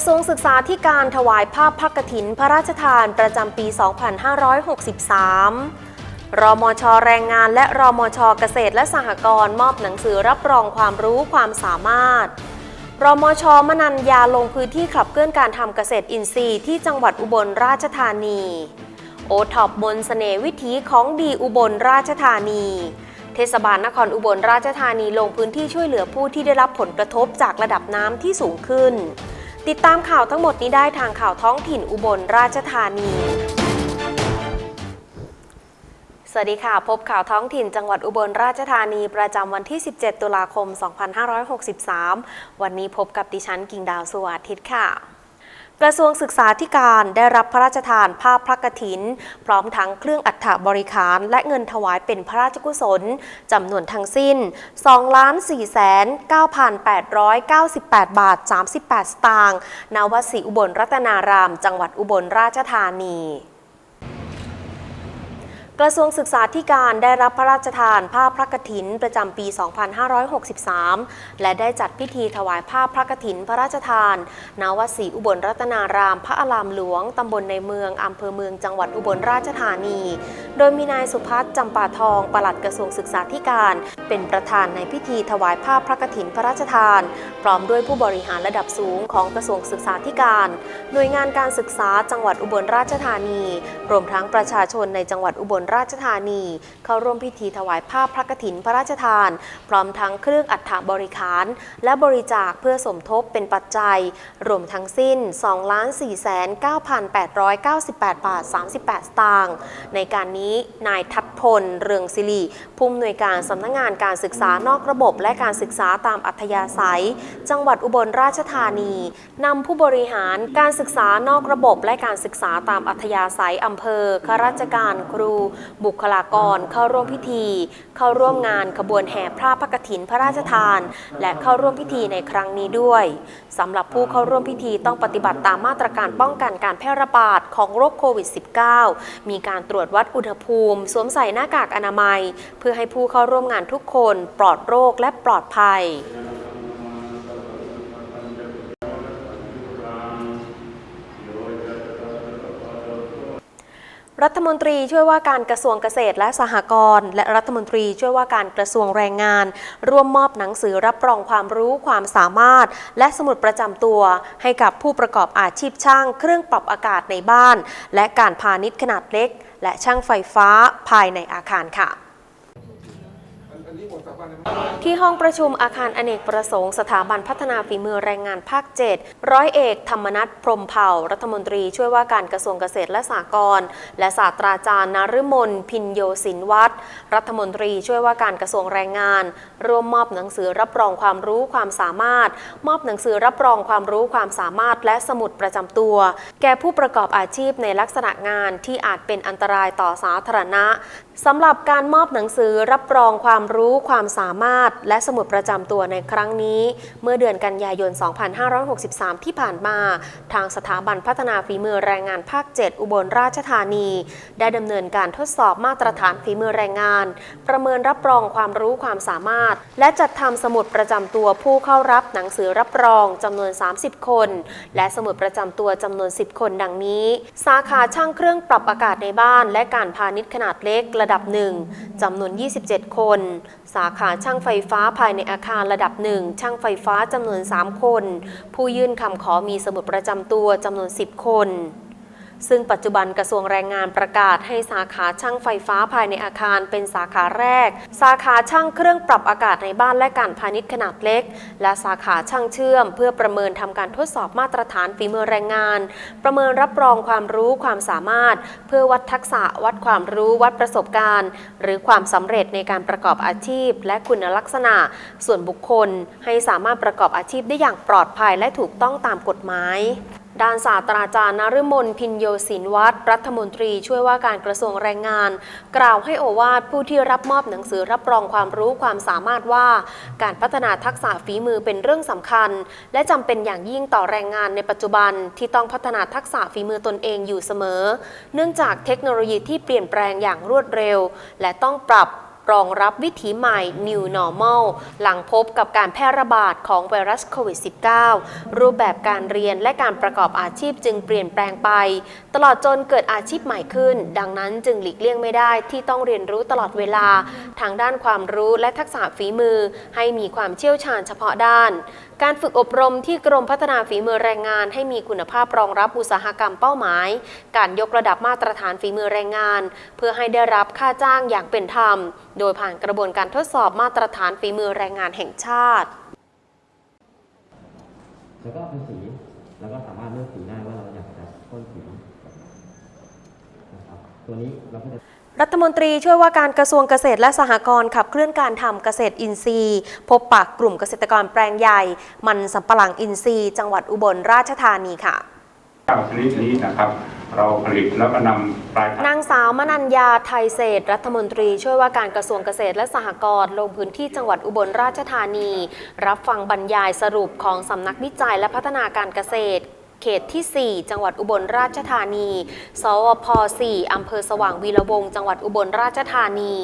กระทรวงศึกษาธิการถวายภาพพักกฐินพระราชทานประจำปี 2563 รมชแรงงานและรมชเกษตรและสหกรณ์มอบหนังสือรับรองความรู้ความสามารถ รมชมนัญญาลงพื้นที่ขับเคลื่อนการทำเกษตรอินทรีย์ที่จังหวัดอุบลราชธานี โอท็อปมนต์เสน่ห์วิถีของดีอุบลราชธานีเทศบาลนครอุบลราชธานีลงพื้นที่ช่วยเหลือผู้ที่ได้รับผลกระทบจากระดับน้ำที่สูงขึ้น ติดตามข่าวทั้งหมดนี้ได้ทางข่าวท้องถิ่นอุบลราชธานี สวัสดีค่ะ พบข่าวท้องถิ่นจังหวัดอุบลราชธานีประจำวันที่ 17 ตุลาคม 2563 วันนี้พบกับดิฉันกิ่งดาวสวัสดิ์ค่ะ กระทรวงศึกษาธิการได้รับพระราชทานภาพพระกฐิน พร้อมทั้งเครื่องอัฐบริคารและเงินถวายเป็นพระราชกุศลจำนวนทั้งสิ้น 2 4 9,898 บาท 38 สตางค์ณวัดศรีอุบลรัตนาราม จังหวัดอุบลราชธานี กระทรวงศึกษาธิการได้รับพระราชทานผ้าพระกฐินประจำปี 2563 และได้จัดพิธีถวายผ้าพระกฐินพระราชทานณวัดศรีอุบลรัตนาราม พระอารามหลวง ตำบลในเมืองอำเภอเมืองจังหวัดอุบลราชธานี โดยมีนายสุพัฒน์จำปาทองปลัดกระทรวงศึกษาธิการ เป็นประธานในพิธีถวายผ้าพระกฐินพระราชทาน พร้อมด้วยผู้บริหารระดับสูงของกระทรวงศึกษาธิการ หน่วยงานการศึกษาจังหวัดอุบลราชธานี รวมทั้งประชาชนในจังหวัดอุบลราชธานี เข้าร่วมพิธีถวายผ้าพพระกฐินพระราชทาน พร้อมทั้งเครื่องอัฐบริขาร และบริจาคเพื่อสมทบเป็นปัจจัย รวมทั้งสิ้น 2 4 9,898 บาท 38 สตางค์ในการนี้นายทัดพล เรืองศิริผู้อำนวยการสำนักงงานการศึกษานอกระบบ และการศึกษาตามอัธยาศัย จังหวัดอุบลราชธานีนำผู้บริหารการศึกษานอกระบบ และการศึกษาตามอัธยาศัยอำเภอข้าราชการครูบุคลากร เข้าร่วมพิธี เข้าร่วมงานขบวนแห่พระพระกฐินพระราชทาน และเข้าร่วมพิธีในครั้งนี้ด้วยสำหรับผู้เข้าร่วมพิธีต้องปฏิบัติตามมาตรการป้องกันการแพร่ระบาดของโรคโควิด -19 มีการตรวจวัดอุณหภูมิ สวมใส่หน้ากากอนามัย เพื่อให้ผู้เข้าร่วมงานทุกคนปลอดโรคและปลอดภัย รัฐมนตรีช่วยว่าการกระทรวงเกษตรและสหกรณ์และรัฐมนตรีช่วยว่าการกระทรวงแรงงาน ร่วมมอบหนังสือรับรองความรู้ความสามารถ และสมุดประจำตัว ให้กับผู้ประกอบอาชีพช่าง เครื่องปรับอากาศในบ้าน และการพาณิชย์ขนาดเล็ก และช่างไฟฟ้าภายในอาคารค่ะ ที่ห้องประชุมอาคารอเนกประสงค์สถาบันพัฒนาฝีมือแรงงานภาค 7 ร้อยเอก ธรรมนัฐพรมเผ่า รัฐมนตรีช่วยว่าการกระทรวงเกษตรและสหกรณ์และศาสตราจารย์นฤมลพินโยสินวัตรรัฐมนตรีช่วยว่าการกระทรวงแรงงาน ร่วมมอบหนังสือรับรองความรู้ความสามารถ มอบหนังสือรับรองความรู้ความสามารถ และสมุดประจำตัว แก่ผู้ประกอบอาชีพในลักษณะงานที่อาจเป็นอันตรายต่อสาธารณะสำหรับการมอบหนังสือรับรองความรู้ความสามารถและสมุดประจำตัวในครั้งนี้ เมื่อเดือนกันยายน 2563 ที่ผ่านมา ทางสถาบันพัฒนาฝีมือแรงงานภาค 7 อุบลราชธานี ได้ดำเนินการทดสอบมาตรฐานฝีมือแรงงาน ประเมินรับรองความรู้ความสามารถ และจัดทำสมุดประจำตัวผู้เข้ารับหนังสือรับรองจำนวน 30 คน และสมุดประจำตัวจำนวน 10 คนดังนี้ สาขาช่างเครื่องปรับอากาศในบ้าน และการพาณิชย์ขนาดเล็กระดับหนึ่งจำนวน 27 คน สาขาช่างไฟฟ้าภายในอาคารระดับหนึ่งช่างไฟฟ้าจำนวน 3 คน ผู้ยื่นคำขอมีสมุดประจำตัวจำนวน 10 คน ซึ่งปัจจุบันกระทรวงแรงงานประกาศให้สาขาช่างไฟฟ้าภายในอาคารเป็นสาขาแรก สาขาช่างเครื่องปรับอากาศในบ้านและการพาณิชย์ขนาดเล็ก และสาขาช่างเชื่อม เพื่อประเมินทำการทดสอบมาตรฐานฝีมือแรงงาน ประเมินรับรองความรู้ความสามารถ เพื่อวัดทักษะวัดความรู้วัดประสบการณ์ หรือความสำเร็จในการประกอบอาชีพ และคุณลักษณะ ส่วนบุคคลให้สามารถประกอบอาชีพได้อย่างปลอดภัยและถูกต้องตามกฎหมาย ด้านศาสตราจารย์นฤมลพินโยศินวัตรรัฐมนตรีช่วยว่าการกระทรวงแรงงาน กล่าวให้โอวาทผู้ที่รับมอบหนังสือรับรองความรู้ความสามารถว่า การพัฒนาทักษะฝีมือเป็นเรื่องสำคัญ และจำเป็นอย่างยิ่งต่อแรงงานในปัจจุบันที่ต้องพัฒนาทักษะฝีมือตนเองอยู่เสมอ เนื่องจากเทคโนโลยีที่เปลี่ยนแปลงอย่างรวดเร็ว และต้องปรับ รองรับวิถีใหม่ New Normal หลังพบกับการแพร่ระบาดของไวรัสโควิด -19 รูปแบบการเรียนและการประกอบอาชีพจึงเปลี่ยนแปลงไป ตลอดจนเกิดอาชีพใหม่ขึ้น ดังนั้นจึงหลีกเลี่ยงไม่ได้ที่ต้องเรียนรู้ตลอดเวลา ทางด้านความรู้และทักษะฝีมือ ให้มีความเชี่ยวชาญเฉพาะด้าน การฝึกอบรมที่กรมพัฒนาฝีมือแรงงาน ให้มีคุณภาพรองรับอุตสาหกรรมเป้าหมาย การยกระดับมาตรฐานฝีมือแรงงาน เพื่อให้ได้รับค่าจ้างอย่างเป็นธรรม โดยผ่านกระบวนการทดสอบมาตรฐานฝีมือแรงงานแห่งชาติ แล้วก็เป็นสี แล้วก็สามารถเลือกสีได้ว่าเราอยากจะพ่นสีนะครับตัวนี้เราก็จะ รัฐมนตรีช่วยว่าการกระทรวงเกษตรและสหกรณ์ขับเคลื่อนการทำเกษตรอินทรีย์ พบปะกลุ่มเกษตรกรแปลงใหญ่ มันสำปะหลังอินทรีย์ จังหวัดอุบลราชธานีค่ะข้าวชนิดนี้นะครับเราผลิตแล้วก็นำปลายทางนางสาวมนัญญาไทยเศรษฐ์รัฐมนตรี ช่วยว่าการกระทรวงเกษตรและสหกรณ์ลงพื้นที่จังหวัดอุบลราชธานี รับฟังบรรยายสรุปของสำนักวิจัยและพัฒนาการเกษตร เขตที่ 4 จังหวัดอุบลราชธานี สวพ 4 อำเภอสว่างวีระวงศ์จังหวัดอุบลราชธานี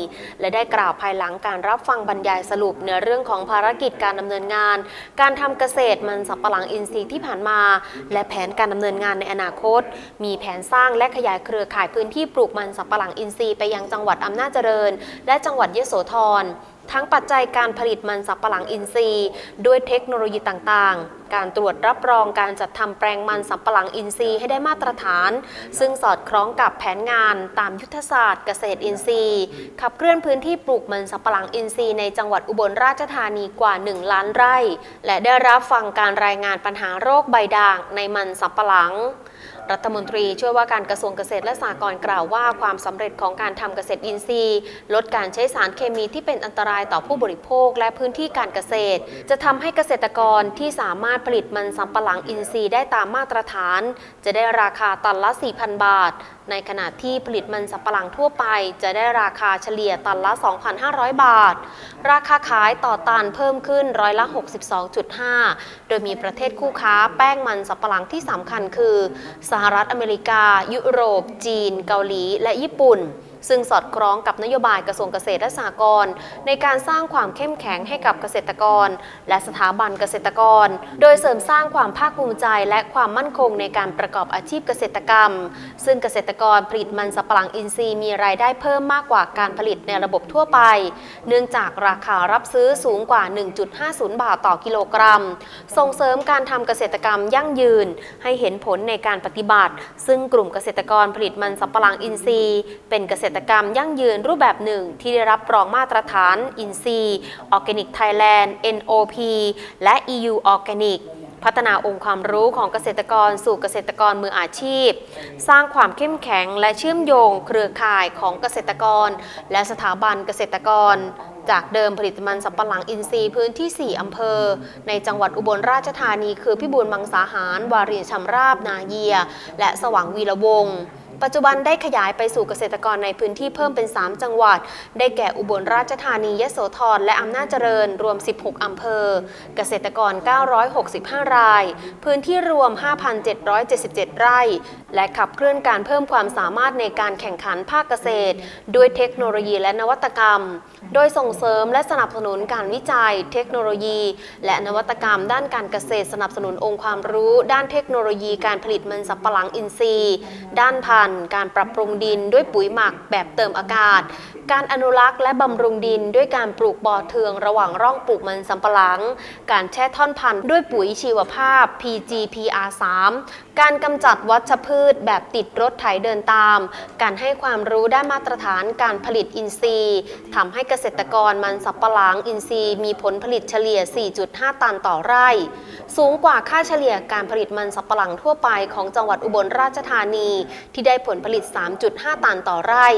และได้กล่าวภายหลังการรับฟังบรรยายสรุปในเรื่องของภารกิจการดำเนินงาน การทำเกษตรมันสับปะหลังอินทรีย์ที่ผ่านมา และแผนการดำเนินงานในอนาคต มีแผนสร้างและขยายเครือข่ายพื้นที่ปลูกมันสับปะหลังอินทรีย์ไปยังจังหวัดอำนาจเจริญ และจังหวัดยโสธร ทั้งปัจจัยการผลิตมันสับปะหลังอินทรีย์ ด้วยเทคโนโลยีต่างๆ การตรวจรับรองการจัดทำแปลงมันสับปะหลังอินทรีย์ให้ได้มาตรฐาน ซึ่งสอดคล้องกับแผนงานตามยุทธศาสตร์เกษตรอินทรีย์ ขับเคลื่อนพื้นที่ปลูกมันสับปะหลังอินทรีย์ในจังหวัดอุบลราชธานีกว่า 1 ล้านไร่ และได้รับฟังการรายงานปัญหาโรคใบด่างในมันสับปะหลัง รัฐมนตรีช่วยว่าการกระทรวงเกษตรและสหกรณ์กล่าวว่าความสำเร็จของการทำเกษตรอินทรีย์ ลดการใช้สารเคมีที่เป็นอันตรายต่อผู้บริโภคและพื้นที่การเกษตร จะทำให้เกษตรกรที่สามารถผลิตมันสำปะหลังอินทรีย์ได้ตามมาตรฐาน จะได้ราคาตันละ 4,000 บาทในขณะที่ผลิตมันสับปะหลังทั่วไปจะได้ราคาเฉลี่ยตันละ 2,500 บาท ราคาขายต่อตันเพิ่มขึ้นร้อยละ 62.5 โดยมีประเทศคู่ค้าแป้งมันสับปะหลังที่สำคัญคือ สหรัฐอเมริกา ยุโรป จีน เกาหลี และญี่ปุ่น ซึ่งสอดคล้องกับนโยบายกระทรวงเกษตรและสหกรณ์ในการสร้างความเข้มแข็งให้กับเกษตรกร และสถาบันเกษตรกร โดยเสริมสร้างความภาคภูมิใจและความมั่นคงในการประกอบอาชีพเกษตรกรรม ซึ่งเกษตรกรผลิตมันสำปะหลังอินทรีย์มีรายได้เพิ่มมากกว่าการผลิตในระบบทั่วไป เนื่องจากราคารับซื้อสูงกว่า 1.50 บาทต่อกิโลกรัม ส่งเสริมการทำเกษตรกรรมยั่งยืน ให้เห็นผลในการปฏิบัติ ซึ่งกลุ่มเกษตรกรผลิตมันสำปะหลังอินทรีย์ เป็นเกษตรกรรมยั่งยืนรูปแบบหนึ่ง ที่ได้รับรองมาตรฐานอินทรีออร์แกนิกไทยแลนด์ NOP และ EU Organic พัฒนาองค์ความรู้ของเกษตรกรสู่เกษตรกรมืออาชีพ สร้างความเข้มแข็งและเชื่อมโยงเครือข่ายของเกษตรกร และสถาบันเกษตรกร จากเดิมผลิตมันสำปะหลังอินทรีย์พื้นที่ 4 อำเภอ ในจังหวัดอุบลราชธานีคือพิบูลมังสาหาร วารินชำราบนาเยีย และสว่างวีระวงศ์ ปัจจุบันได้ขยายไปสู่เกษตรกรในพื้นที่เพิ่มเป็น 3 จังหวัด ได้แก่อุบลราชธานี ยโสธร และอำนาจเจริญ รวม 16 อำเภอ เกษตรกร 965 ราย พื้นที่รวม 5,777 ไร่ และขับเคลื่อนการเพิ่มความสามารถในการแข่งขันภาคเกษตร ด้วยเทคโนโลยีและนวัตกรรม โดยส่งเสริมและสนับสนุนการวิจัย เทคโนโลยี และนวัตกรรม ด้านการเกษตรสนับสนุนองค์ความรู้ ด้านเทคโนโลยีการผลิตมันสำปะหลังอินทรีย์ ด้านพันธุ์ การปรับปรุงดินด้วยปุ๋ยหมักแบบเติมอากาศ การอนุรักษ์และบำรุงดินด้วยการปลูกบ่อเทืองระหว่างร่องปลูกมันสำปะหลัง การแช่ท่อนพันธุ์ด้วยปุ๋ยชีวภาพ PGPR3 การกำจัดวัชพืชแบบติดรถไถเดินตาม การให้ความรู้ด้านมาตรฐานการผลิตอินทรีย์ทำให้เกษตรกรมันสับปะหลังอินทรีย์มีผลผลิตเฉลี่ย 4.5 ตันต่อไร่ สูงกว่าค่าเฉลี่ยการผลิตมันสับปะหลังทั่วไปของจังหวัดอุบลราชธานี ที่ได้ผลผลิต 3.5 ตันต่อไร่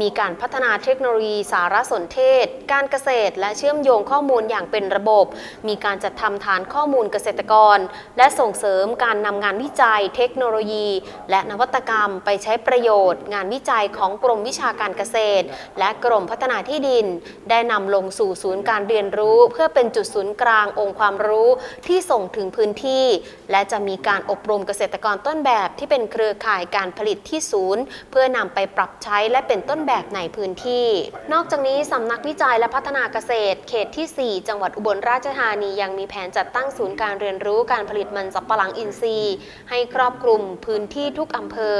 มีการพัฒนาเทคโนโลยีสารสนเทศ การเกษตรและเชื่อมโยงข้อมูลอย่างเป็นระบบ มีการจัดทำฐานข้อมูลเกษตรกร และส่งเสริมการนำงานวิจัยเทคโนโลยี และนวัตกรรมไปใช้ประโยชน์ งานวิจัยของกรมวิชาการเกษตร และกรมพัฒนาที่ดิน ได้นำลงสู่ศูนย์การเรียนรู้ เพื่อเป็นจุดศูนย์กลางองค์ความรู้ที่ส่งถึงพื้นที่ และจะมีการอบรมเกษตรกรต้นแบบที่เป็นเครือข่ายการผลิตที่ศูนย์ เพื่อนำไปปรับใช้และเป็นต้นแบบในพื้นที่ นอกจากนี้สำนักวิจัยและพัฒนาเกษตร เขตที่ 4 จังหวัดอุบลราชธานียังมีแผนจัดตั้งศูนย์การเรียนรู้การผลิตมันสำปะหลังอินทรีย์ ให้ครอบคลุมพื้นที่ทุกอำเภอ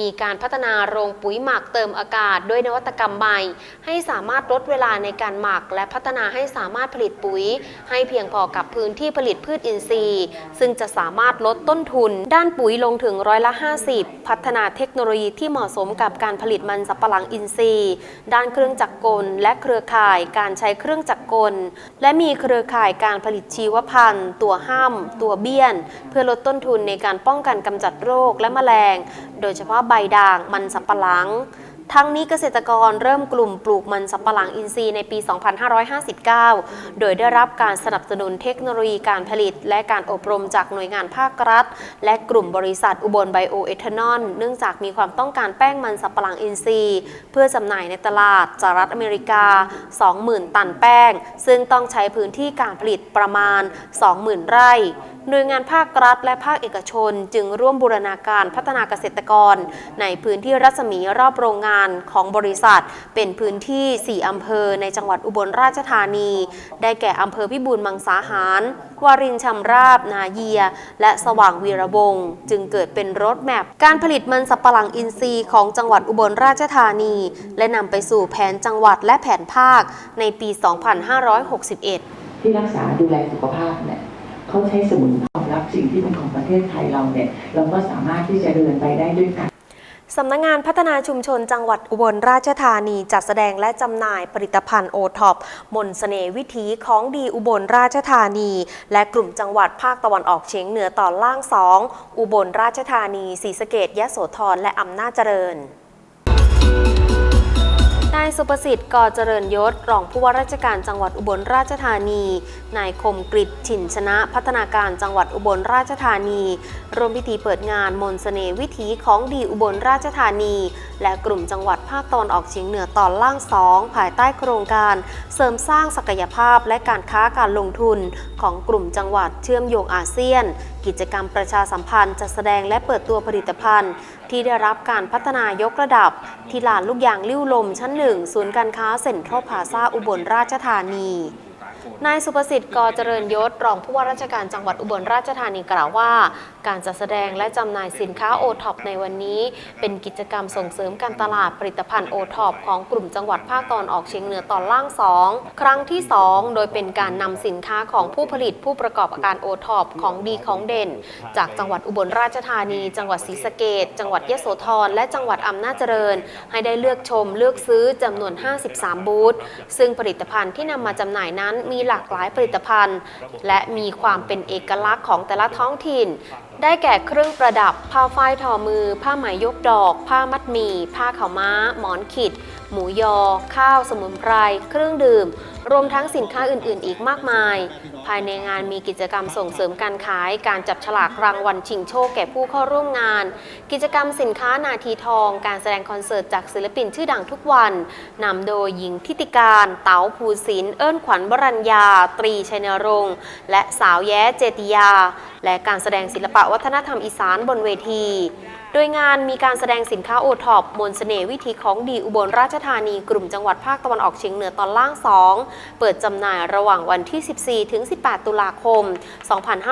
มีการพัฒนาโรงปุ๋ยหมักเติมอากาศด้วยนวัตกรรมใหม่ ให้สามารถลดเวลาในการหมัก และพัฒนาให้สามารถผลิตปุ๋ย ให้เพียงพอกับพื้นที่ผลิตพืชอินทรีย์ ซึ่งจะสามารถลดต้นทุน ด้านปุ๋ยลงถึงร้อยละ 50 พัฒนาเทคโนโลยีที่เหมาะสมกับการผลิตมันสำปะหลังอินทรีย์ ด้านเครื่องจักรกล และเครือข่ายการใช้เครื่องจักรกล และมีเครือข่ายการผลิตชีวพันธุ์ ตัวห้ามตัวเบี้ยน เพื่อลดต้นทุนในการป้องกันกำจัดโรคและแมลง โดยเฉพาะใบด่าง มันสำปะหลัง ทั้งนี้เกษตรกรเริ่มกลุ่มปลูกมันสำปะหลังอินทรีย์ในปี 2559 โดยได้รับการสนับสนุนเทคโนโลยีการผลิต และการอบรมจากหน่วยงานภาครัฐ และกลุ่มบริษัทอุบลไบโอเอทานอลเนื่องจากมีความต้องการแป้งมันสำปะหลังอินทรีย์ เพื่อจำหน่ายในตลาดสหรัฐอเมริกา 20,000 ตันแป้ง ซึ่งต้องใช้พื้นที่การผลิตประมาณ 20,000 ไร่หน่วยงานภาครัฐและภาคเอกชน จึงร่วมบูรณาการพัฒนาเกษตรกร ในพื้นที่รัศมีรอบโรงงานของบริษัท เป็นพื้นที่ 4 อำเภอในจังหวัดอุบลราชธานี ได้แก่อำเภอพิบูลมังสาหาร วารินชำราบ นาเยีย และสว่างวีระวงศ์จึงเกิดเป็นรถแมพการผลิตมันสับปะหลังอินทรีย์ของจังหวัดอุบลราชธานี และนำไปสู่แผนจังหวัดและแผนภาคในปี 2561 ที่รักษาดูแลสุขภาพเนี่ยเขาใช้สมุนไพรรับสิ่งที่เป็นของประเทศไทยเราเนี่ย เราก็สามารถที่จะเดินไปได้ด้วยกัน สำนักงงานพัฒนาชุมชนจังหวัดอุบลราชธานีจัดแสดงและจำหน่ายผลิตภัณฑ์โอท็อปมนสเสน่ห์วิถีของดีอุบลราชธานี และกลุ่มจังหวัดภาคตะวันออกเฉียงเหนือตอนล่างสองอุบลราชธานีศรีสะเกดยะโสธรและอำนาจเจริญายสุประสิทธิ์ก่อเจริญยศรองผู้ว่าราชการจังหวัดอุบลราชธานี นายคมกริตฉินชนะพัฒนาการจังหวัดอุบลราชธานีร่วมพิธีเปิดงานมนต์เสน่ห์วิถีของดีอุบลราชธานี และกลุ่มจังหวัด ภาคตะวันออกเฉียงเหนือตอนล่างสองภายใต้โครงการ เสริมสร้างศักยภาพและการค้าการลงทุน ของกลุ่มจังหวัดเชื่อมโยงอาเซียน กิจกรรมประชาสัมพันธ์จัดแสดงและเปิดตัวผลิตภัณฑ์ ที่ได้รับการพัฒนายกระดับ ที่ลานลูกยางลิ้วลมชั้นหนึ่งศูนย์การค้าเซ็นทรัลพาซาอุบลราชธานีนายสุประสิทธิ์กอเจริญยศรองผู้ว่าราชการจังหวัดอุบลราชธานีกล่าวว่า การจัดแสดงและจำหน่ายสินค้าโอท็อปในวันนี้ เป็นกิจกรรมส่งเสริมการตลาดผลิตภัณฑ์โอท็อปของกลุ่มจังหวัดภาคตอนออกเฉียงเหนือตอนล่าง 2 ครั้งที่ 2 โดยเป็นการนำสินค้าของผู้ผลิตผู้ประกอบการโอท็อปของดีของเด่น จากจังหวัดอุบลราชธานี จังหวัดศรีสะเกดจังหวัดยะโสธรและจังหวัดอำนาจเจริญ ให้ได้เลือกชมเลือกซื้อจำนวน 53 บูธซึ่งผลิตภัณฑ์ที่นำมาจำหน่ายนั้นมีหลากหลายผลิตภัณฑ์ และมีความเป็นเอกลักษณ์ของแต่ละท้องถิ่นได้แก่เครื่องประดับ ผ้าฝ้ายทอมือ ผ้าไหมยกดอก ผ้ามัดหมี่ ผ้าขาวม้า หมอนขิด หมูยอ ข้าว สมุนไพร เครื่องดื่ม รวมทั้งสินค้าอื่น ๆ อีกมากมาย ภายในงานมีกิจกรรมส่งเสริมการขาย การจับฉลากรางวัลชิงโชคแก่ผู้เข้าร่วมงาน กิจกรรมสินค้านาทีทอง การแสดงคอนเสิร์ตจากศิลปินชื่อดังทุกวันนำโดยหญิงทิติการ เต๋าภูสิน เอิ้นขวัญวรัญญา ตรีชัยนรงค์ และสาวแย้เจติยา และการแสดงศิลปะวัฒนธรรมอีสานบนเวทีดยงานมีการแสดงสินค้าโอท็อปมนต์เสน่ห์วิธีของดีอุบลราชธานีกลุ่มจังหวัดภาคตะวันออกเฉียงเหนือตอนล่าง 2 เปิดจำหน่ายระหว่างวันที่ 14 ถึง 18 ตุลาคม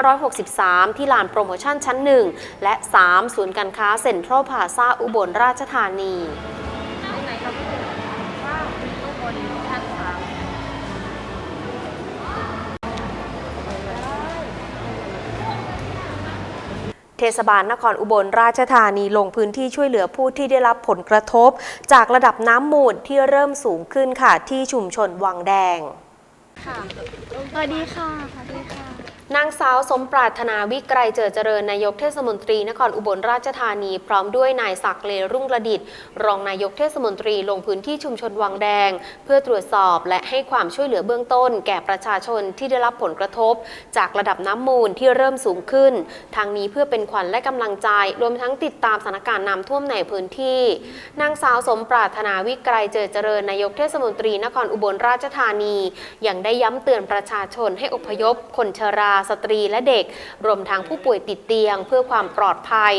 2563 ที่ลานโปรโมชั่นชั้น 1 และ 3 ศูนย์การค้าเซ็นทรัลพาซาอุบลราชธานี เทศบาลนครอุบลราชธานีลงพื้นที่ช่วยเหลือผู้ที่ได้รับผลกระทบ จากระดับน้ำมูลที่เริ่มสูงขึ้นค่ะที่ชุมชนวังแดง ค่ะ สวัสดีค่ะ สวัสดีค่ะ นางสาวสมปรารถนาวิไกรเจริญเจริญนายกเทศมนตรีนครอุบลราชธานี พร้อมด้วยนายศักดิ์เลรุ่งระดิตรองนายกเทศมนตรีลงพื้นที่ชุมชนวังแดง เพื่อตรวจสอบและให้ความช่วยเหลือเบื้องต้น แก่ประชาชนที่ได้รับผลกระทบ จากระดับน้ำมูลที่เริ่มสูงขึ้น ทางนี้เพื่อเป็นขวัญและกำลังใจ รวมทั้งติดตามสถานการณ์น้ำท่วมในพื้นที่ นางสาวสมปรารถนาวิไกรเจริญเจริญนายกเทศมนตรีนครอุบลราชธานียังได้ย้ำเตือนประชาชนให้อพยพคนชราสตรีและเด็ก รวมทั้งผู้ป่วยติดเตียง เพื่อความปลอดภัย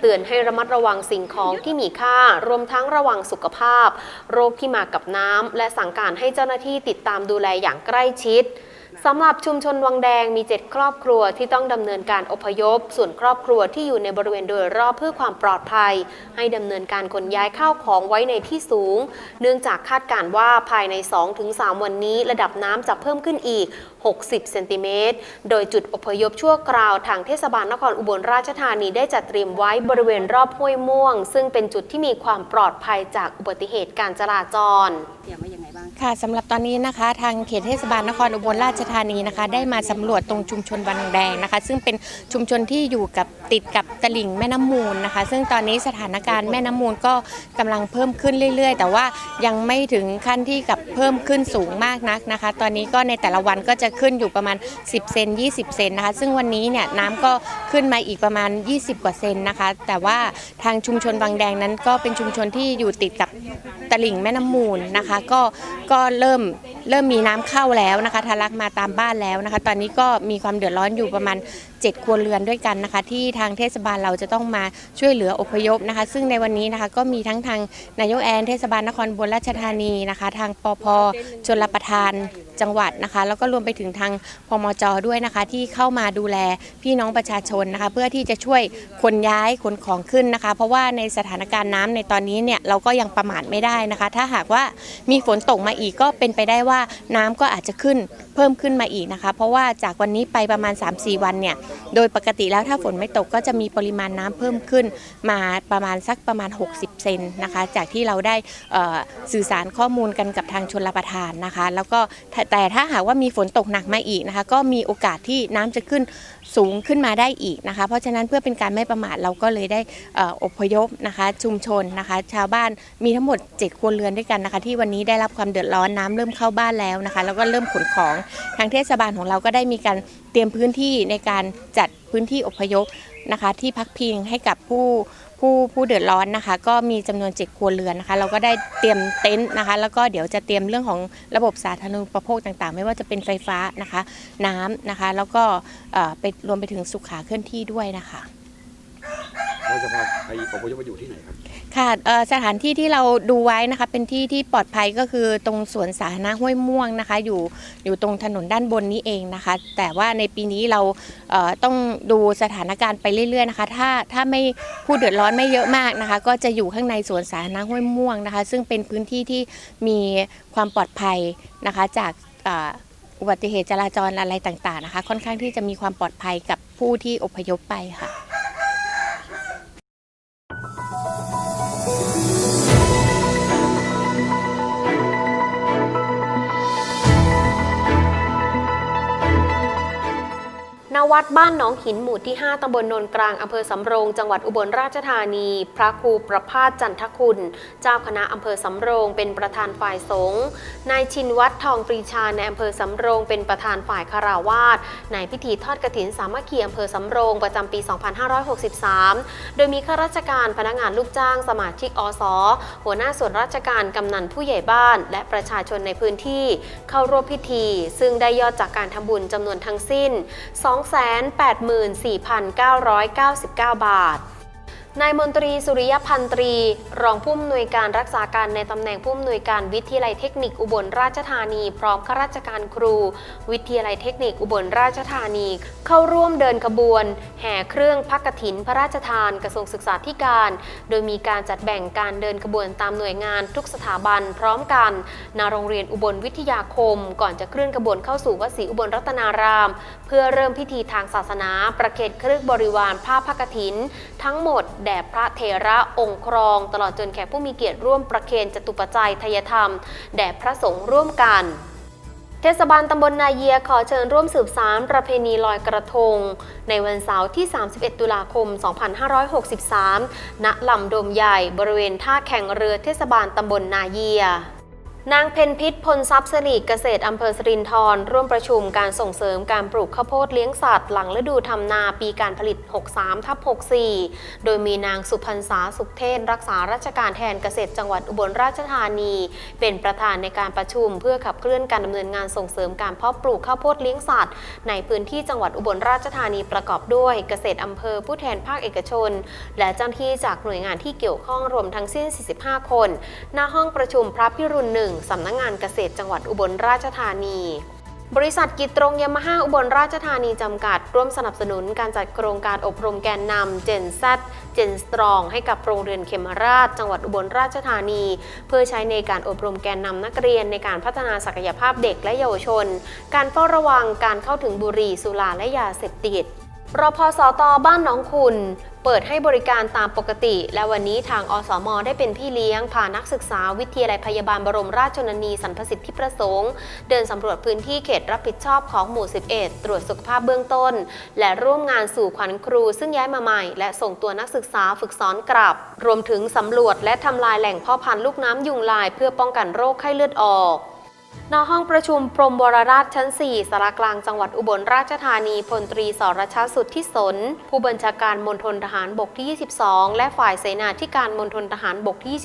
เตือนให้ระมัดระวังสิ่งของที่มีค่า รวมทั้งระวังสุขภาพ โรคที่มากับน้ำและสั่งการให้เจ้าหน้าที่ติดตามดูแลอย่างใกล้ชิด สำหรับชุมชนวังแดงมี 7 ครอบครัวที่ต้องดำเนินการอพยพ ส่วนครอบครัวที่อยู่ในบริเวณโดยรอบเพื่อความปลอดภัย ให้ดำเนินการขนย้ายข้าวของไว้ในที่สูง เนื่องจากคาดการณ์ว่าภายใน 2-3 วันนี้ ระดับน้ำจะเพิ่มขึ้นอีก 60 เซนติเมตร โดยจุดอพยพชั่วคราวทางเทศบาลนครอุบลราชธานีได้จัดเตรียมไว้บริเวณรอบห้วยม่วง ซึ่งเป็นจุดที่มีความปลอดภัยจากอุบัติเหตุการจราจรค่ะสำหรับตอนนี้นะคะ ทางเขตเทศบาลนครอุบลราชธานีนะคะ ได้มาสำรวจตรงชุมชนวังแดงนะคะ ซึ่งเป็นชุมชนที่อยู่กับติดกับตลิ่งแม่น้ำมูลนะคะ ซึ่งตอนนี้สถานการณ์แม่น้ำมูลก็กำลังเพิ่มขึ้นเรื่อย ๆ แต่ว่ายังไม่ถึงขั้นที่กับเพิ่มขึ้นสูงมากนักนะคะ ตอนนี้ก็ในแต่ละวันก็จะขึ้นอยู่ประมาณ 10 เซน 20 เซนนะคะ ซึ่งวันนี้เนี่ยน้ำก็ขึ้นมาอีกประมาณ 20 กว่าเซนนะคะ แต่ว่าทางชุมชนวังแดงนั้นก็เป็นชุมชนที่อยู่ติดกับตลิ่งแม่น้ำมูลนะคะ ก็ก็เริ่มเริ่มมีน้ำเข้าแล้วนะคะทะลักมาตามบ้านแล้วนะคะ ตอนนี้ก็มีความเดือดร้อนอยู่ประมาณ 7 ครัวเรือนด้วยกันนะคะ ที่ทางเทศบาลเราจะต้องมาช่วยเหลืออพยพนะคะ ซึ่งในวันนี้นะคะก็มีทั้งทางนายกแอนเทศบาลนครบุรีราชธานีนะคะ ทางปพชนรประทาน จังหวัดนะคะ แล้วก็รวมไปถึงทางพมจด้วยนะคะ ที่เข้ามาดูแลพี่น้องประชาชนนะคะ เพื่อที่จะช่วยขนย้ายขนของขึ้นนะคะ เพราะว่าในสถานการณ์น้ำในตอนนี้เนี่ยเราก็ยังประมาทไม่ได้นะคะ ถ้าหากว่ามีฝนตกมาอีกก็เป็นไปได้ว่าน้ำก็อาจจะขึ้นเพิ่มขึ้นมาอีกนะคะ เพราะว่าจากวันนี้ไปประมาณ 3-4 วันเนี่ยโดยปกติแล้วถ้าฝนไม่ตกก็จะมีปริมาณน้ำเพิ่มขึ้นมาประมาณสักประมาณ 60 เซนนะคะ จากที่เราได้สื่อสารข้อมูลกันกับทางชนรประทานนะคะ แล้วก็แต่ถ้าหากว่ามีฝนตกหนักมาอีกนะคะ ก็มีโอกาสที่น้ำจะขึ้นสูงขึ้นมาได้อีกนะคะ เพราะฉะนั้นเพื่อเป็นการไม่ประมาทเราก็เลยได้อพยพนะคะ ชุมชนนะคะ ชาวบ้านมีทั้งหมด 7ครัวเรือนด้วยกันนะคะ ที่วันนี้ได้รับความเดือดร้อนน้ำเริ่มเข้าบ้านแล้วนะคะ แล้วก็เริ่มขนของทางเทศบาลของเราก็ได้มีการเตรียมพื้นที่ในการจัดพื้นที่อพยพนะคะ ที่พักพิงให้กับผู้ ผู้ผู้เดือดร้อนนะคะ ก็มีจำนวนเจ็ดครัวเรือนนะคะ เราก็ได้เตรียมเต็นท์นะคะ แล้วก็เดี๋ยวจะเตรียมเรื่องของระบบสาธารณูปโภคต่างๆ ไม่ว่าจะเป็นไฟฟ้านะคะ น้ำนะคะ แล้วก็เออไปรวมไปถึงสุขาเคลื่อนที่ด้วยนะคะเราจะพาไปอพยพไปอยู่ที่ไหนครับ ค่ะสถานที่ที่เราดูไว้นะคะเป็นที่ที่ปลอดภัยก็คือตรงสวนสาธารณะห้วยม่วงนะคะ อยู่อยู่ตรงถนนด้านบนนี้เองนะคะ แต่ว่าในปีนี้เราเต้องดูสถานการณ์ไปเรื่อยๆนะคะ ถ้าถ้าไม่ผู้เดือดร้อนไม่เยอะมากนะคะ ก็จะอยู่ข้างในสวนสาธารณะห้วยม่วงนะคะ ซึ่งเป็นพื้นที่ที่มีความปลอดภัยนะคะจากอุบัติเหตุจราจรอะไรต่างๆนะคะ ค่อนข้างที่จะมีความปลอดภัยกับผู้ที่อพยพไปค่ะ วัดบ้านหนองหินหมู่ที่ 5 ตำบลโนนกลาง อำเภอสำโรง จังหวัดอุบลราชธานี พระครูประพาสจันทคุณ เจ้าคณะอำเภอสำโรง เป็นประธานฝ่ายสงฆ์ นายชินวัดทองปรีชาในอำเภอสำโรง เป็นประธานฝ่ายคาราวาส ในพิธีทอดกฐินสามัคคีอำเภอสำโรง ประจำปี 2563 โดยมีข้าราชการ พนักงานลูกจ้าง สมาชิกอสหัวหน้าส่วนราชการกำนันผู้ใหญ่บ้าน และประชาชนในพื้นที่ เข้าร่วมพิธี ซึ่งได้ยอดจากการทำบุญจำนวนทั้งสิ้น284,999 บาท นายมนตรีสุริยพันตรี รองผู้อำนวยการรักษาการในตำแหน่งผู้อำนวยการวิทยาลัยเทคนิคอุบลราชธานี พร้อมข้าราชการครู วิทยาลัยเทคนิคอุบลราชธานี เข้าร่วมเดินขบวน แห่เครื่องพักกถินพระราชทานกระทรวงศึกษาธิการ โดยมีการจัดแบ่งการเดินขบวนตามหน่วยงานทุกสถาบันพร้อมกันณโรงเรียนอุบลวิทยาคม ก่อนจะเคลื่อนขบวนเข้าสู่วัดศรีอุบลรัตนารามเพื่อเริ่มพิธีทางศาสนา ประเคนเครื่องบริวารผ้าพักถิน ทั้งหมดแด่พระเทระองค์ครอง ตลอดจนแขกผู้มีเกียรติร่วมประเคนจตุปัจจัยทายธรรม แด่พระสงฆ์ร่วมกันเทศบาลตำบลนาเยียขอเชิญร่วมสืบสารประเพณีลอยกระทง ในวันเสาร์ที่ 31 ตุลาคม 2563 ณ ลำโดมใหญ่บริเวณท่าแข่งเรือเทศบาลตำบลนาเยีย นางเพนพิษพลทรัพย์สริเกษตรอำเภอสรินทรร่วมประชุมการส่งเสริมการปลูกข้าวโพดเลี้ยงสัตว์หลังฤดูทำนาปีการผลิต 63ทับ64 โดยมีนางสุพรรษาสุขเทศ รักษาราชการแทนเกษตรจังหวัดอุบลราชธานี เป็นประธานในการประชุม เพื่อขับเคลื่อนการดำเนินงานส่งเสริมการเพาะปลูกข้าวโพดเลี้ยงสัตว์ ในพื้นที่จังหวัดอุบลราชธานีประกอบด้วยเกษตรอำเภอผู้แทนภาคเอกชน และเจ้าหน้าที่จากหน่วยงานที่เกี่ยวข้องรวมทั้งสิ้น 45 คนหน้าห้องประชุมพระพิรุณหนึ่งสำนักงงานเกษตรจังหวัดอุบลราชธานี บริษัทกิจตรงยามาฮ่าอุบลราชธานีจำกัด ร่วมสนับสนุนการจัดโครงการอบรมแกนนำเจนซเจนสตรองให้กับโรงเรียนเขมราช จังหวัดอุบลราชธานี เพื่อใช้ในการอบรมแกนนำนักเรียนในการพัฒนาศักยภาพเด็กและเยาวชน การเฝ้าระวังการเข้าถึงบุหรี่สุราและยาเสพติด รพสตบ้านหน้องคุณ เปิดให้บริการตามปกติ และวันนี้ทางอสมได้เป็นพี่เลี้ยงพานักศึกษาวิทยาลัยพยาบาลบรมราชชนนีสรรพสิทธิประสงค์ เดินสำรวจพื้นที่เขตรับผิดชอบของหมู่ 11 ตรวจสุขภาพเบื้องต้น และร่วมงานสู่ขวัญครู ซึ่งย้ายมาใหม่ และส่งตัวนักศึกษาฝึกสอนกลับ รวมถึงสำรวจและทำลายแหล่งพ่อพันธุ์ลูกน้ำยุงลาย เพื่อป้องกันโรคไข้เลือดออก ณห้องประชุมพรมวรราชชั้น 4สารกลางจังหวัดอุบลราชธานีพลตรีสรชาสุทธิสน ผู้บัญชาการมณฑลทหารบกที่ 22 และฝ่ายเสนาธิการมณฑลทหารบกที่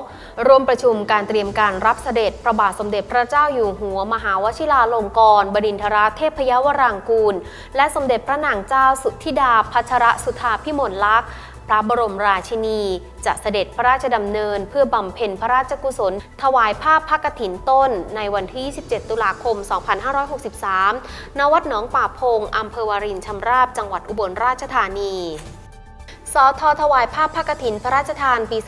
22 ร่วมประชุมการเตรียมการรับเสด็จพระบาทสมเด็จพระเจ้าอยู่หัวมหาวชิราลงกรณบดินทรเทพยวรางกูล และสมเด็จพระนางเจ้าสุทธิดาพัชรสุธาพิมลลักษณ์ พระบรมราชินี จะเสด็จพระราชดำเนิน เพื่อบำเพ็ญพระราชกุศล ถวายภาพพระกฐินต้น ในวันที่ 27 ตุลาคม 2563 ณ วัดหนองป่าพง อำเภอวารินชำราบ จังหวัดอุบลราชธานีสทถวายภาพพระกฐินพระราชทานปี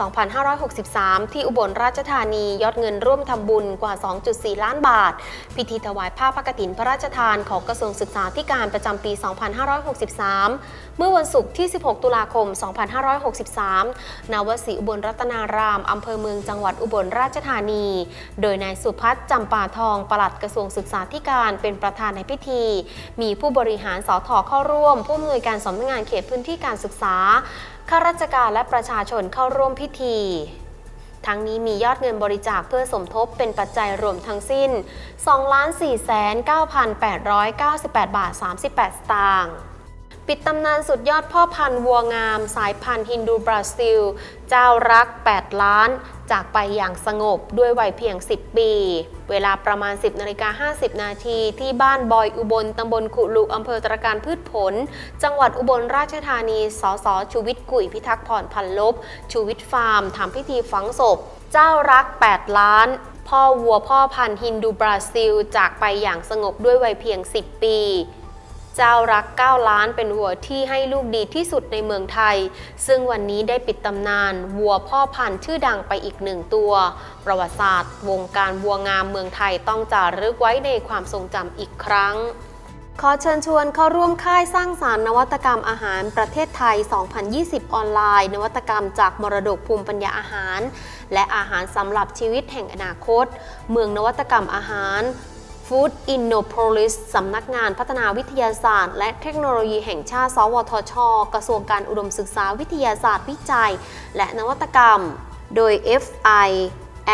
2563 ที่อุบลราชธานียอดเงินร่วมทำบุญกว่า 2.4 ล้านบาท พิธีถวายภาพพระกฐินพระราชทานของกระทรวงศึกษาธิการประจำปี 2563 เมื่อวันศุกร์ที่ 16 ตุลาคม 2563 ณ วสีอุบลรัตนาราม อำเภอเมืองจังหวัดอุบลราชธานี โดยนายสุพัฒน์จำปาทอง ปลัดกระทรวงศึกษาธิการเป็นประธานในพิธี มีผู้บริหารสทเข้าร่วม ผู้อำนวยการสำนักงานเขตพื้นที่การศึกษา ข้าราชการและประชาชนเข้าร่วมพิธีทั้งนี้มียอดเงินบริจาคเพื่อสมทบเป็นปัจจัยรวมทั้งสิ้น 2 4 9 8 9 8 บาท 38 สตางค์ ปิดตำนานสุดยอดพ่อพันธุ์วัวงาม สายพันธุ์ฮินดูบราซิล เจ้ารัก 8 ล้าน จากไปอย่างสงบด้วยวัยเพียง 10 ปี เวลาประมาณ 10นาฬิกา50 นาที ที่บ้านบอยอุบลตำบลขุลุอำเภอตรการพืชผล จังหวัดอุบลราชธานี สสชูวิทย์กุยพิทักษ์พรพันลบ ชูวิทย์ฟาร์มทำพิธีฝังศพ เจ้ารัก 8 ล้านพ่อวัวพ่อพันธุ์ฮินดูบราซิล จากไปอย่างสงบด้วยวัยเพียง 10 ปี เจ้ารัก 9 ล้านเป็นวัวที่ให้ลูกดีที่สุดในเมืองไทย ซึ่งวันนี้ได้ปิดตำนาน วัวพ่อพันธุ์ชื่อดังไปอีกหนึ่งตัว ประวัติศาสตร์ วงการวัวงามเมืองไทยต้องจารึกไว้ในความทรงจำอีกครั้งขอเชิญชวนเข้าร่วมค่ายสร้างสารรค์นวัตกรรมอาหารประเทศไทย 2020 ออนไลน์ นวัตกรรมจากมรดกภูมิปัญญาอาหาร และอาหารสำหรับชีวิตแห่งอนาคต เมืองนวัตกรรมอาหาร Food Innopolis สำนักงานพัฒนาวิทยาศาสตร์ และเทคโนโลยีแห่งชาติ สวทช กระทรวงการอุดมศึกษาวิทยาศาสตร์วิจัย และนวัตกรรม โดย FI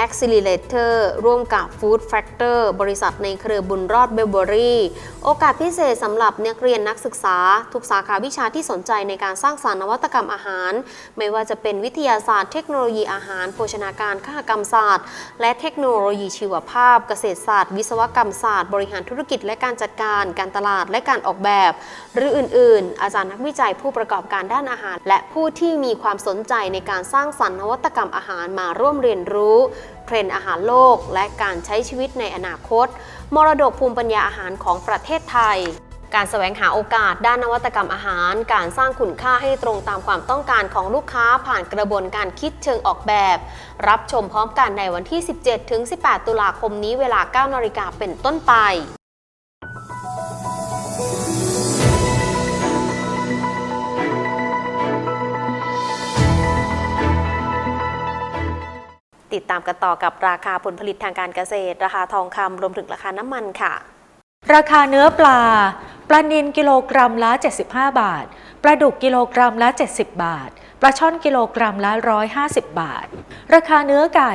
Accelerator ร่วมกับ Food Factor บริษัทในเครือบุญรอดเบเบอรี่ โอกาสพิเศษสำหรับนักเรียนนักศึกษา ทุกสาขาวิชาที่สนใจในการสร้างสารรค์นวัตกรรมอาหาร ไม่ว่าจะเป็นวิทยาศาสตร์เทคโนโลยีอาหาร โภชนาการคหกรรมศาสตร์ และเทคโนโลยีชีวภาพ เกษตรศาสตร์ วิศวกรรมศาสตร์ บริหารธุรกิจและการจัดการ การตลาดและการออกแบบ หรืออื่น ๆ อาจารย์นักวิจัยผู้ประกอบการด้านอาหาร และผู้ที่มีความสนใจในการสร้างสรรค์นวัตกรรมอาหารมาร่วมเรียนรู้เทรนด์อาหารโลก และการใช้ชีวิตในอนาคต มรดกภูมิปัญญาอาหารของประเทศไทย การแสวงหาโอกาสด้านนวัตกรรมอาหาร การสร้างคุณค่าให้ตรงตามความต้องการของลูกค้าผ่านกระบวนการคิดเชิงออกแบบ รับชมพร้อมกันในวันที่ 17-18 ตุลาคมนี้เวลา 9นาฬิกาเป็นต้นไป ติดตามกันต่อกับราคาผลผลิตทางการเกษตร ราคาทองคำรวมถึงราคาน้ำมันค่ะ ราคาเนื้อปลา ปลานิลกิโลกรัมละ 75 บาท ปลาดุกกิโลกรัมละ 70 บาท ปลาช่อนกิโลกรัมละ 150 บาท ราคาเนื้อไก่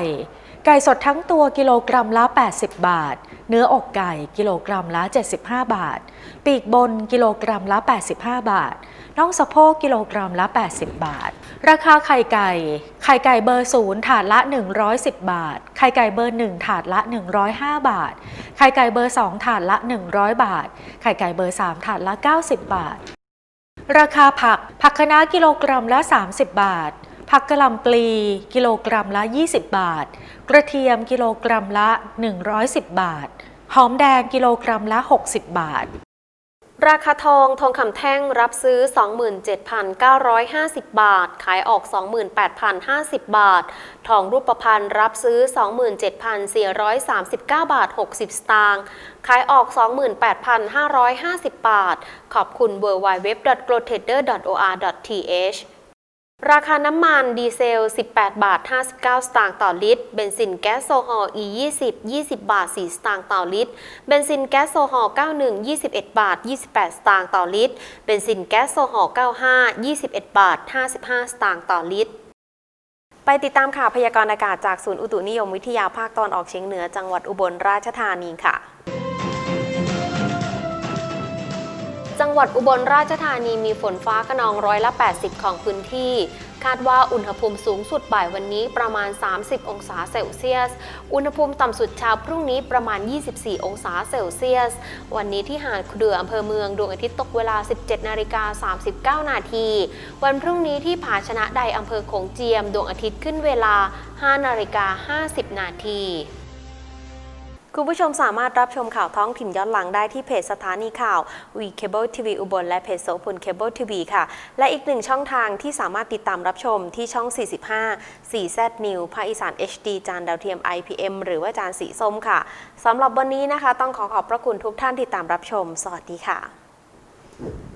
ไก่สดทั้งตัวกิโลกรัมละ 80 บาท เนื้ออกไก่กิโลกรัมละ 75 บาท ปีกบนกิโลกรัมละ 85 บาท น่องสะโพกกิโลกรัมละ 80 บาท ราคาไข่ไก่ ไข่ไก่เบอร์ศูนย์ถาดละ 110 บาท ไข่ไก่เบอร์1ถาดละ 105 บาท ไข่ไก่เบอร์2ถาดละ 100 บาท ไข่ไก่เบอร์3ถาดละ 90 บาท ราคาผัก ผักคะน้ากิโลกรัมละ 30 บาท ผักกะหล่ำปลี กิโลกรัมละ 20 บาท กระเทียมกิโลกรัมละ 110 บาท หอมแดงกิโลกรัมละ 60 บาท ราคาทองทองคำแท่งรับซื้อ 27,950 บาท ขายออก 28,050 บาท ทองรูปพรรณรับซื้อ 27,439 บาท 60 สตางค์ขายออก 28,550 บาท ขอบคุณ w w w g l o t e d e r o r t h ราคาน้ำมันดีเซล 18 บาท 59 สตางค์ต่อลิตร เบนซินแก๊สโซฮอล์ E20 20 บาท 4 สตางค์ต่อลิตร เบนซินแก๊สโซฮอล์ 91 21 บาท 28 สตางค์ต่อลิตร เบนซินแก๊สโซฮอล์ 95 21 บาท 55 สตางค์ต่อลิตร ไปติดตามข่าวพยากรณ์อากาศจากศูนย์อุตุนิยมวิทยาภาคตอนออกเฉียงเหนือจังหวัดอุบลราชธานีค่ะ วัดอุบลราชธานีมีฝนฟ้าขนองร้อยละ 80 ของพื้นที่ คาดว่าอุณหภูมิสูงสุดบ่ายวันนี้ประมาณ 30 องศาเซลเซียส อุณหภูมิต่ำสุดเช้าพรุ่งนี้ประมาณ 24 องศาเซลเซียส วันนี้ที่หาดเดืออำเภอเมืองดวงอาทิตย์ตกเวลา 17 นาฬิกา 39 นาที วันพรุ่งนี้ที่ผาชนะใดอำเภอโขงเจียม ดวงอาทิตย์ขึ้นเวลา 5 นาฬิกา 50 นาที คุณผู้ชมสามารถรับชมข่าวท้องถิ่นย้อนหลังได้ที่เพจสถานีข่าว V Cable TV อุบลและเพจโสพล Cable TV ค่ะ และอีกหนึ่งช่องทางที่สามารถติดตามรับชมที่ช่อง 45 4Z New ภาคอีสาน HD จานดาวเทียม IPM หรือว่าจานสีส้มค่ะสำหรับวันนี้นะคะ ต้องขอขอบพระคุณทุกท่านที่ตามรับชม สวัสดีค่ะ